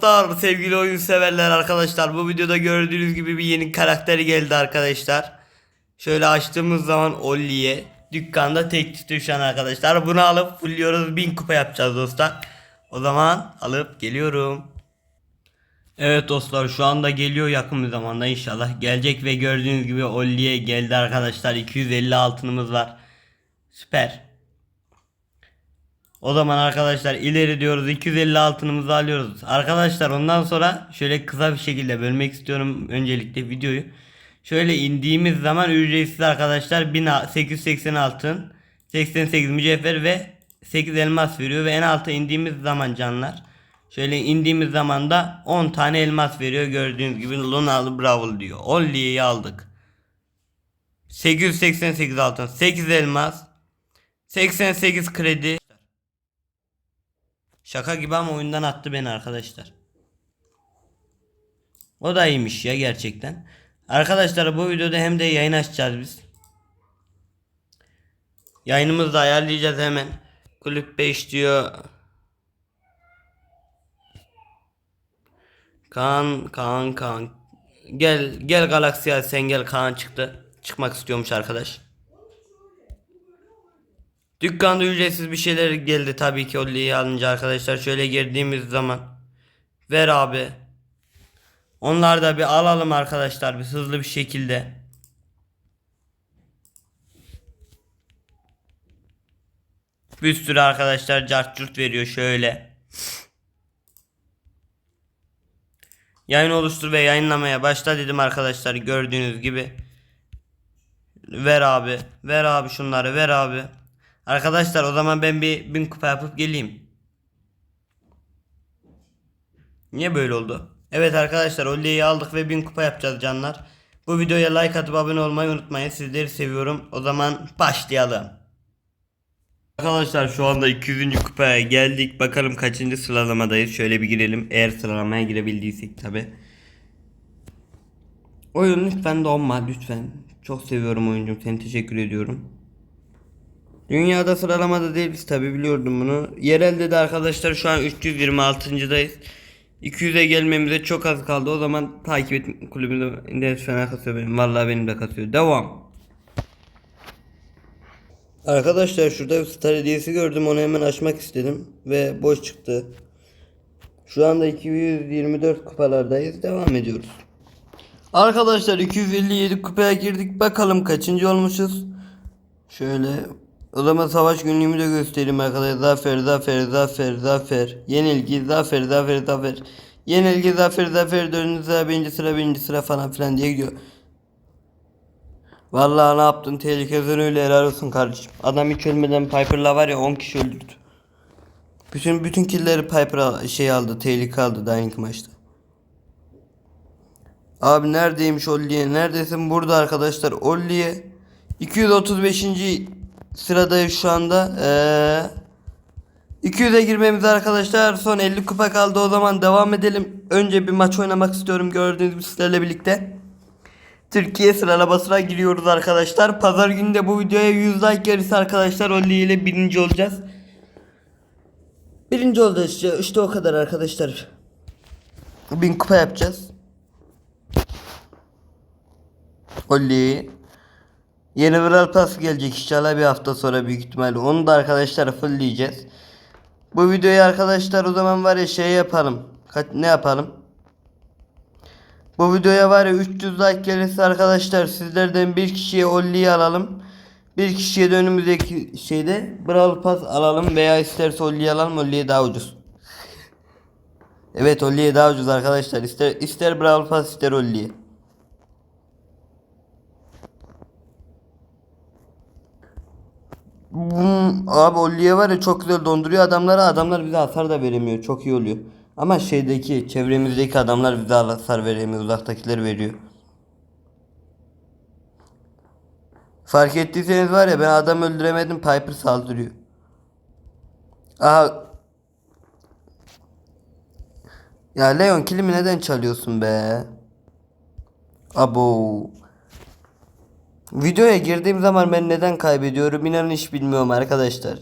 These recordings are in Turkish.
Dostlar, sevgili oyun severler arkadaşlar bu videoda gördüğünüz gibi bir yeni karakteri geldi arkadaşlar. Şöyle açtığımız zaman Olli'ye dükkanda tek an arkadaşlar. Bunu alıp fulluyoruz 1000 kupa yapacağız dostlar. O zaman alıp geliyorum. Evet dostlar şu anda geliyor yakın bir zamanda inşallah gelecek ve gördüğünüz gibi Olli'ye geldi arkadaşlar 250 altınımız var. Süper. O zaman arkadaşlar ileri diyoruz 250 altınımızı alıyoruz. Arkadaşlar ondan sonra şöyle kısa bir şekilde bölmek istiyorum öncelikle videoyu. Şöyle indiğimiz zaman ücretsiz arkadaşlar 1880 altın, 88 mücevher ve 8 elmas veriyor ve en alta indiğimiz zaman canlar. Şöyle indiğimiz zaman da 10 tane elmas veriyor gördüğünüz gibi Lunalı Brawl diyor. Olli'yi aldık. 888 altın, 8 elmas, 88 kredi. Şaka gibi ama oyundan attı beni arkadaşlar. O da iyiymiş ya gerçekten. Arkadaşlar bu videoda hem de yayın açacağız biz. Yayınımızı da ayarlayacağız hemen. Kulüp 5 diyor. Kaan, Kaan, Kaan. Gel, gel Galaksiya sen gel Kaan çıktı. Çıkmak istiyormuş arkadaş. Dükkanda ücretsiz bir şeyler geldi tabii ki Olli'yi alınca arkadaşlar. Şöyle girdiğimiz zaman. Ver abi. Onları da bir alalım arkadaşlar bir hızlı bir şekilde. Bir sürü arkadaşlar cart veriyor şöyle. Yayın oluştur ve yayınlamaya başla dedim arkadaşlar gördüğünüz gibi. Ver abi. Ver abi şunları ver abi. Arkadaşlar o zaman ben bir bin kupa yapıp geleyim. Niye böyle oldu? Evet arkadaşlar Olli'yi aldık ve bin kupa yapacağız canlar. Bu videoya like atıp abone olmayı unutmayın. Sizleri seviyorum. O zaman başlayalım. Arkadaşlar şu anda 200. kupaya geldik. Bakalım kaçıncı sıralamadayız. Şöyle bir girelim. Eğer sıralamaya girebildiysek tabi. Oyun lütfen donma lütfen. Çok seviyorum oyuncum. Seni teşekkür ediyorum. Dünyada sıralamada değiliz tabi biliyordum bunu. Yerelde de arkadaşlar şu an 326.dayız. 200'e gelmemize çok az kaldı. O zaman takip et kulübümde internet fena kasıyor benim. Vallahi benim de kasıyor. Devam. Arkadaşlar şurada bir star hediyesi gördüm. Onu hemen açmak istedim. Ve boş çıktı. Şu anda 224 kupalardayız. Devam ediyoruz. Arkadaşlar 257 kupaya girdik. Bakalım kaçıncı olmuşuz. Şöyle o zaman savaş günlüğümü de göstereyim arkadaşlar. Zafer, zafer, zafer, zafer. Yenilgi, zafer, zafer, zafer. Yenilgi, zafer, zafer. Dördüncü sıra, birinci sıra, birinci sıra falan filan diye gidiyor. Vallahi ne yaptın? Tehlikeden öyle helal olsun kardeşim. Adam hiç ölmeden Piper'la var ya 10 kişi öldürdü. Bütün bütün killleri Piper şey aldı, tehlike aldı ilk maçta. Abi neredeymiş Olliye? Neredesin? Burada arkadaşlar. Olliye 235. sıradayız şu anda. Ee, 200'e girmemiz arkadaşlar. Son 50 kupa kaldı. O zaman devam edelim. Önce bir maç oynamak istiyorum gördüğünüz gibi sizlerle birlikte. Türkiye sıralamasına giriyoruz arkadaşlar. Pazar günü de bu videoya 100 like gelirse arkadaşlar Olliye ile birinci olacağız. Birinci olacağız işte. İşte o kadar arkadaşlar. 1000 kupa yapacağız. Olli. Yeni Viral Pass gelecek inşallah bir hafta sonra büyük ihtimalle. Onu da arkadaşlar fullleyeceğiz. Bu videoyu arkadaşlar o zaman var ya şey yapalım. Kaç, ne yapalım? Bu videoya var ya 300 like gelirse arkadaşlar sizlerden bir kişiye Olli'yi alalım. Bir kişiye de önümüzdeki şeyde Brawl Pass alalım veya isterse Olli'yi alalım. Olli'ye daha ucuz. Evet Olli'ye daha ucuz arkadaşlar. İster, ister Brawl Pass ister Olli'ye. Hmm, abi Olliye var ya çok güzel donduruyor adamları. Adamlar bize hasar da veremiyor. Çok iyi oluyor. Ama şeydeki çevremizdeki adamlar bize hasar veremiyor. Uzaktakiler veriyor. Fark ettiyseniz var ya ben adam öldüremedim Piper saldırıyor. Aha. Ya Leon kilimi neden çalıyorsun be? Abo. Videoya girdiğim zaman ben neden kaybediyorum inanın hiç bilmiyorum arkadaşlar.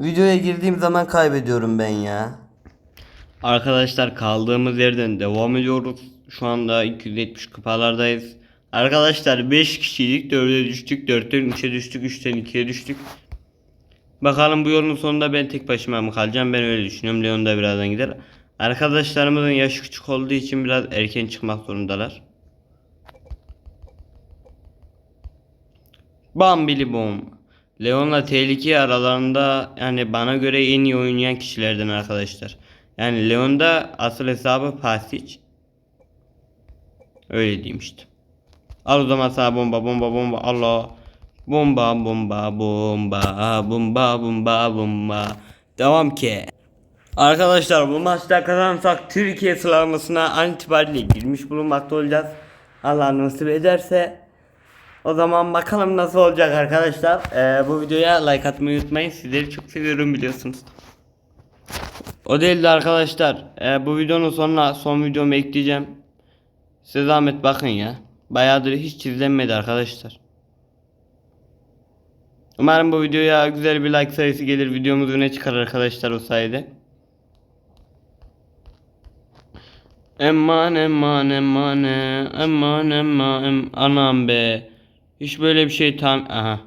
Videoya girdiğim zaman kaybediyorum ben ya. Arkadaşlar kaldığımız yerden devam ediyoruz. Şu anda 270 kupalardayız. Arkadaşlar 5 kişiydik 4'e düştük 4'ten 3'e düştük 3'ten 2'ye düştük. Bakalım bu yolun sonunda ben tek başıma mı kalacağım ben öyle düşünüyorum. Leon da birazdan gider. Arkadaşlarımızın yaşı küçük olduğu için biraz erken çıkmak zorundalar. Bam bili bom. Leon'la tehlike aralarında yani bana göre en iyi oynayan kişilerden arkadaşlar. Yani Leon'da asıl hesabı Pasic. Öyle diyeyim işte. Al o zaman sana bomba bomba bomba Allah. Bomba bomba bomba bomba bomba bomba. Devam ki. Arkadaşlar bu maçta kazanırsak Türkiye sıralamasına an itibariyle girmiş bulunmakta olacağız. Allah nasip ederse o zaman bakalım nasıl olacak arkadaşlar. Ee, bu videoya like atmayı unutmayın. Sizleri çok seviyorum biliyorsunuz. O değil de arkadaşlar. e, bu videonun sonuna son videomu ekleyeceğim. Size zahmet bakın ya. Bayağıdır hiç izlenmedi arkadaşlar. Umarım bu videoya güzel bir like sayısı gelir. Videomuz öne çıkar arkadaşlar o sayede. Emman emman emman emman emman em anam be. Hiç böyle bir şey tam aha.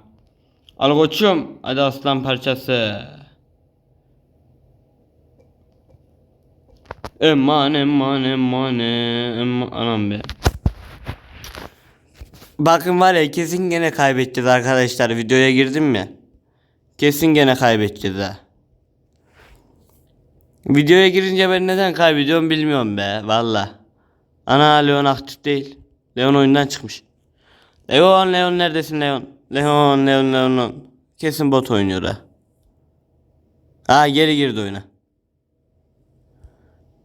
Al koçum hadi aslan parçası. Emman emman emman emman anam be. Bakın var ya kesin gene kaybedeceğiz arkadaşlar videoya girdim mi? Kesin gene kaybedeceğiz ha. Videoya girince ben neden kaybediyorum bilmiyorum be valla. Ana Leon aktif değil. Leon oyundan çıkmış. Leon Leon neredesin Leon? Leon Leon Leon. Kesin bot oynuyor ha. Ha geri girdi oyuna.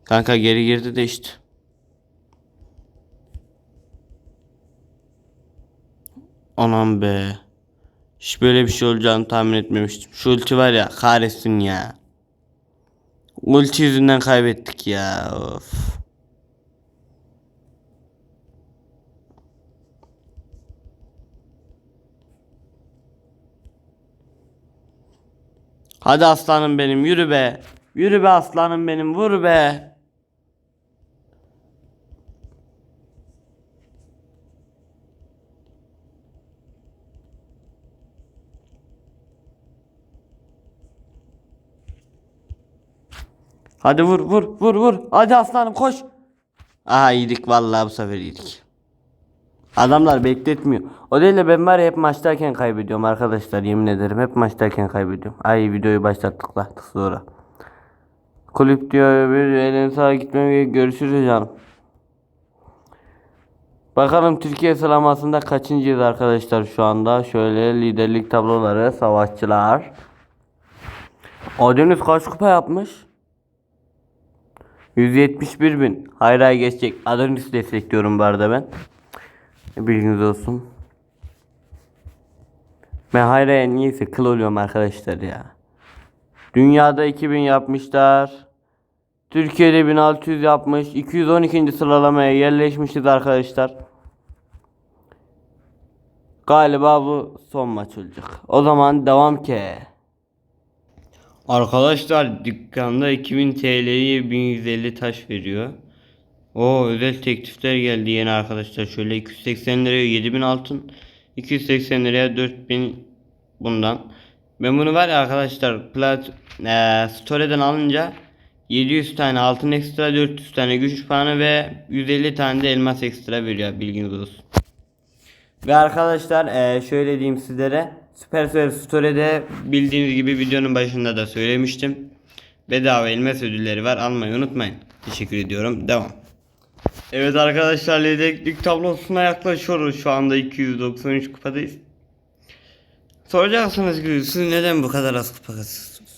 Kanka geri girdi de işte. Anam be. Hiç böyle bir şey olacağını tahmin etmemiştim. Şu ulti var ya kahretsin ya. Ulti yüzünden kaybettik ya. Of. Hadi aslanım benim yürü be. Yürü be aslanım benim vur be. Hadi vur vur vur vur. Hadi aslanım koş. Aha yedik vallahi bu sefer yedik. Adamlar bekletmiyor. O değil de ben var ya hep maçtayken kaybediyorum arkadaşlar yemin ederim hep maçtayken kaybediyorum. Ay videoyu başlattık la sonra. Kulüp diyor bir elin sağa gitmem görüşürüz canım. Bakalım Türkiye sıralamasında kaçıncıyız arkadaşlar şu anda. Şöyle liderlik tabloları savaşçılar. Adeniz kaç kupa yapmış? 171 bin. Hayra geçecek. Adonis destekliyorum bu arada ben. Bilginiz olsun. Ben Hayra'ya niyeyse kıl oluyorum arkadaşlar ya. Dünyada 2000 yapmışlar. Türkiye'de 1600 yapmış. 212. sıralamaya yerleşmişiz arkadaşlar. Galiba bu son maç olacak. O zaman devam ki. Arkadaşlar dükkanda 2000 TL'ye 1150 taş veriyor. O özel teklifler geldi yeni arkadaşlar. Şöyle 280 liraya 7000 altın. 280 liraya 4000 bundan. Ben bunu var ya arkadaşlar plat e, store'den alınca 700 tane altın ekstra 400 tane güç puanı ve 150 tane de elmas ekstra veriyor bilginiz olsun. Ve arkadaşlar e, şöyle diyeyim sizlere. Supercell Store'de bildiğiniz gibi videonun başında da söylemiştim. Bedava elmas ödülleri var almayı unutmayın. Teşekkür ediyorum. Devam. Evet arkadaşlar lideklik tablosuna yaklaşıyoruz. Şu anda 293 kupadayız. Soracaksınız ki siz neden bu kadar az kupa kasıyorsunuz?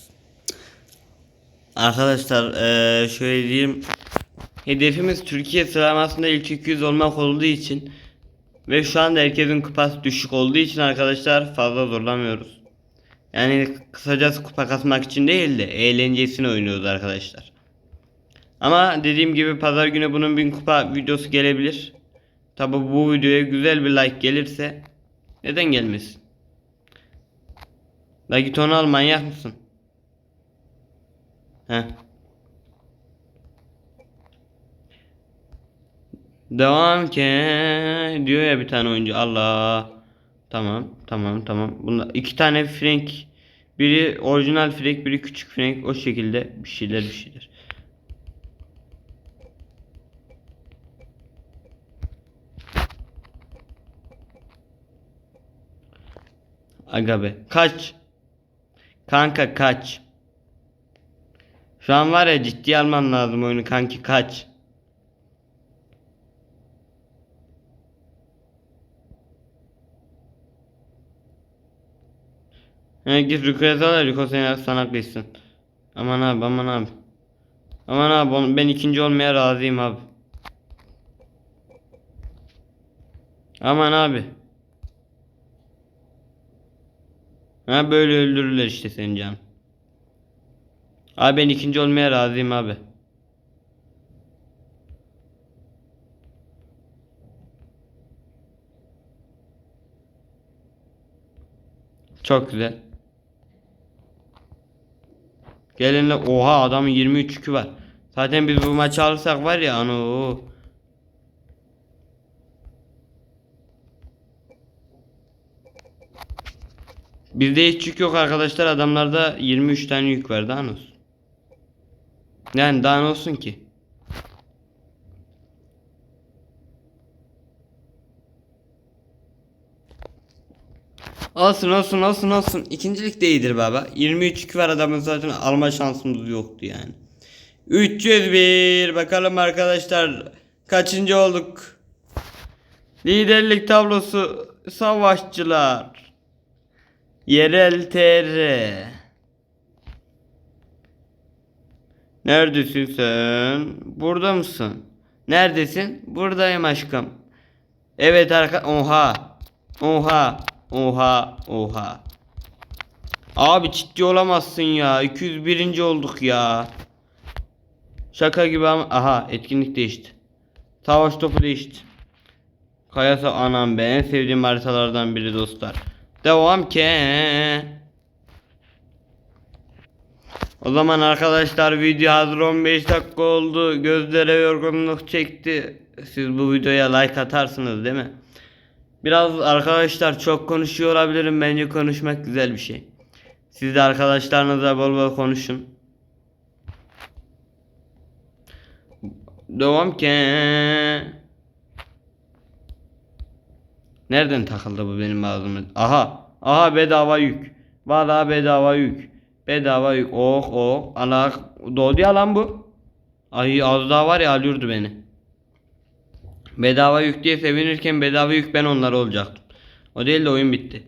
Arkadaşlar eee şöyle diyeyim. Hedefimiz Türkiye sıralamasında ilk 200 olmak olduğu için ve şu anda herkesin kupası düşük olduğu için arkadaşlar fazla zorlamıyoruz. Yani kısacası kupa kasmak için değil de eğlencesini oynuyoruz arkadaşlar. Ama dediğim gibi pazar günü bunun bin kupa videosu gelebilir. Tabi bu videoya güzel bir like gelirse neden gelmesin? La git onu al manyak mısın? He. Devam ki diyor ya bir tane oyuncu Allah. Tamam tamam tamam. Bunda iki tane Frank. Biri orijinal Frank biri küçük Frank o şekilde bir şeyler bir şeyler. Aga be. Kaç. Kanka kaç. Şu an var ya ciddi alman lazım oyunu kanki kaç. He git Riko'ya sal Riko seni sana kıysın. Aman abi aman abi. Aman abi ben ikinci olmaya razıyım abi. Aman abi. Ha böyle öldürürler işte seni canım. Abi ben ikinci olmaya razıyım abi. Çok güzel. Gelinle oha adamın 23 yükü var. Zaten biz bu maçı alırsak var ya ano. Bizde hiç yük yok arkadaşlar. Adamlarda 23 tane yük var. Daha ne olsun? Yani daha ne olsun ki? Olsun olsun olsun olsun. İkincilik de iyidir baba. 23 yük var adamın zaten alma şansımız yoktu yani. 301 bakalım arkadaşlar kaçıncı olduk? Liderlik tablosu savaşçılar. Yerel TR. Neredesin sen? Burada mısın? Neredesin? Buradayım aşkım. Evet arka oha. Oha. Oha. Oha. Abi ciddi olamazsın ya. 201. olduk ya. Şaka gibi ama aha etkinlik değişti. Savaş topu değişti. Kayasa anam be en sevdiğim haritalardan biri dostlar. Devam ki. O zaman arkadaşlar video hazır 15 dakika oldu. Gözlere yorgunluk çekti. Siz bu videoya like atarsınız değil mi? Biraz arkadaşlar çok konuşuyor olabilirim. Bence konuşmak güzel bir şey. Siz de arkadaşlarınızla bol bol konuşun. Devam ki. Nereden takıldı bu benim ağzıma? Aha. Aha bedava yük. Valla bedava yük. Bedava yük. Oh oh. Ana doğdu ya lan bu. Ay az daha var ya alıyordu beni. Bedava yük diye sevinirken bedava yük ben onlar olacaktım. O değil de oyun bitti.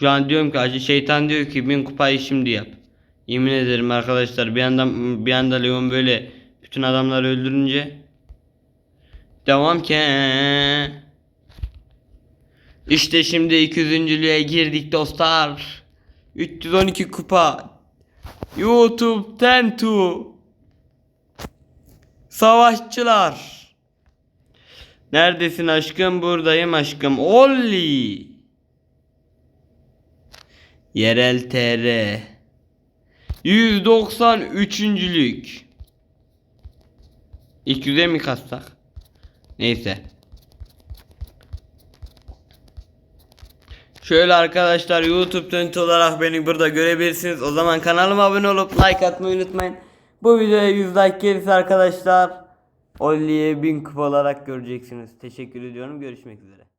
Şu an diyorum ki acı şeytan diyor ki bin kupayı şimdi yap. Yemin ederim arkadaşlar bir anda bir anda Leon böyle bütün adamları öldürünce devam ki işte şimdi 200.lüğe girdik dostlar. 312 kupa. YouTube Tentu. Savaşçılar. Neredesin aşkım? Buradayım aşkım. Olli. Yerel TR. 193. 200'e mi kassak? Neyse. Şöyle arkadaşlar YouTube tönti olarak beni burada görebilirsiniz. O zaman kanalıma abone olup like atmayı unutmayın. Bu videoya 100 like gelirse arkadaşlar Olli'ye 1000 kupa olarak göreceksiniz. Teşekkür ediyorum. Görüşmek üzere.